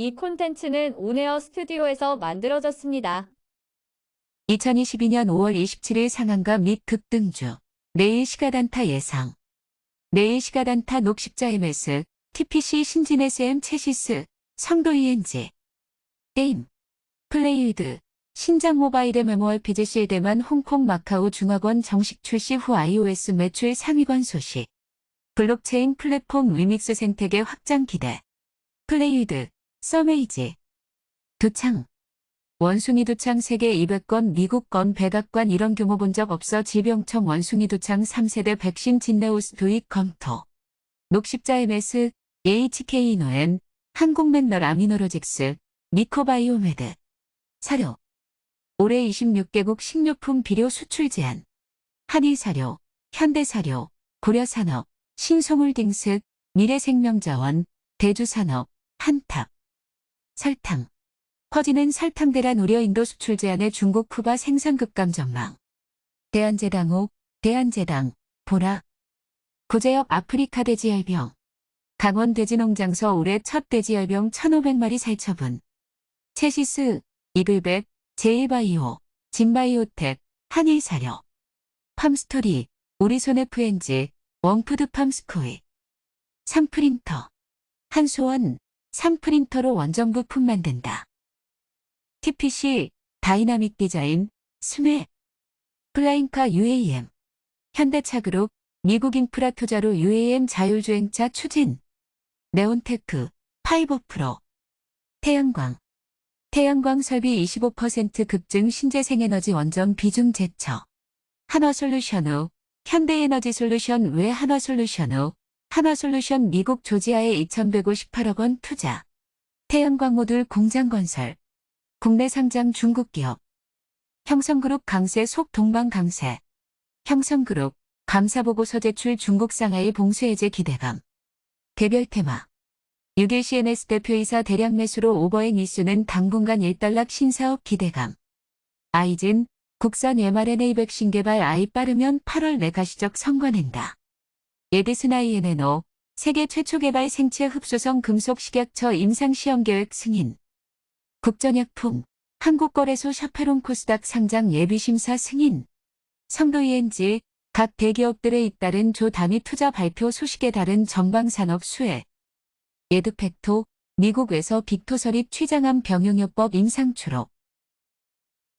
이 콘텐츠는 온에어 스튜디오에서 만들어졌습니다. 2022년 5월 27일 상한가 및 급등주. 내일 시가단타 예상. 내일 시가단타 녹십자 MS, TPC 신진 SM 체시스, 성도 ENG. 게임. 플레이드. 신장 모바일의 메모얼 피지 실대만 홍콩 마카오 중화권 정식 출시 후 iOS 매출 상위권 소식. 블록체인 플랫폼 리믹스 생태계 확장 기대. 플레이드. 서메이지. 두창. 원숭이 두창 세계 200건 미국 건 백악관 이런 규모 본적 없어 질병청 원숭이 두창 3세대 백신 진네우스 도입 검토. 녹십자 MS, HK노엔, 한국맨널 아미노로직스, 미코바이오메드. 사료. 올해 26개국 식료품 비료 수출 제한. 한일사료, 현대사료, 고려산업, 신소물딩스, 미래생명자원, 대주산업, 한탑. 설탕. 퍼지는 설탕 대란 우려 인도 수출 제한의 중국 푸바 생산 급감 전망. 대한제당 호 대한제당, 보라. 구제역 아프리카 돼지열병. 강원 돼지농장서 올해 첫 돼지열병 1,500마리 살처분. 체시스, 이글백, 제일바이오, 진바이오텍, 한일사료. 팜스토리, 우리손 FNG, 원푸드 팜스코이. 3프린터. 한소원, 3프린터로 원정부품 만든다. TPC, 다이나믹 디자인, 스메, 플라잉카 UAM, 현대차그룹, 미국 인프라 투자로 UAM 자율주행차 추진, 네온테크, 파이버 프로, 태양광, 태양광 설비 25% 급증 신재생에너지 원전 비중 제처, 한화솔루션 후, 현대에너지 솔루션 외 한화솔루션 후, 한화솔루션 미국 조지아에 2,158억 원 투자, 태양광 모듈 공장 건설, 국내 상장 중국 기업. 형성그룹 강세 속 동방 강세. 형성그룹 감사보고서 제출 중국 상하이 봉쇄해제 기대감. 개별 테마. 6일 CNS 대표이사 대량 매수로 오버행 이슈는 당분간 일단락 신사업 기대감. 아이진 국산 mRNA 백신 개발 아이 빠르면 8월 내가시적 성과낸다. 예디슨 INNO 세계 최초 개발 생체 흡수성 금속 식약처 임상시험 계획 승인. 국전약품, 한국거래소 샤페론 코스닥 상장 예비심사 승인, 성도 ENG, 각 대기업들에 잇따른 조담이 투자 발표 소식에 따른 전방산업 수혜, 예드팩토, 미국 외서 빅토 설립 취장암 병용요법 임상 초록,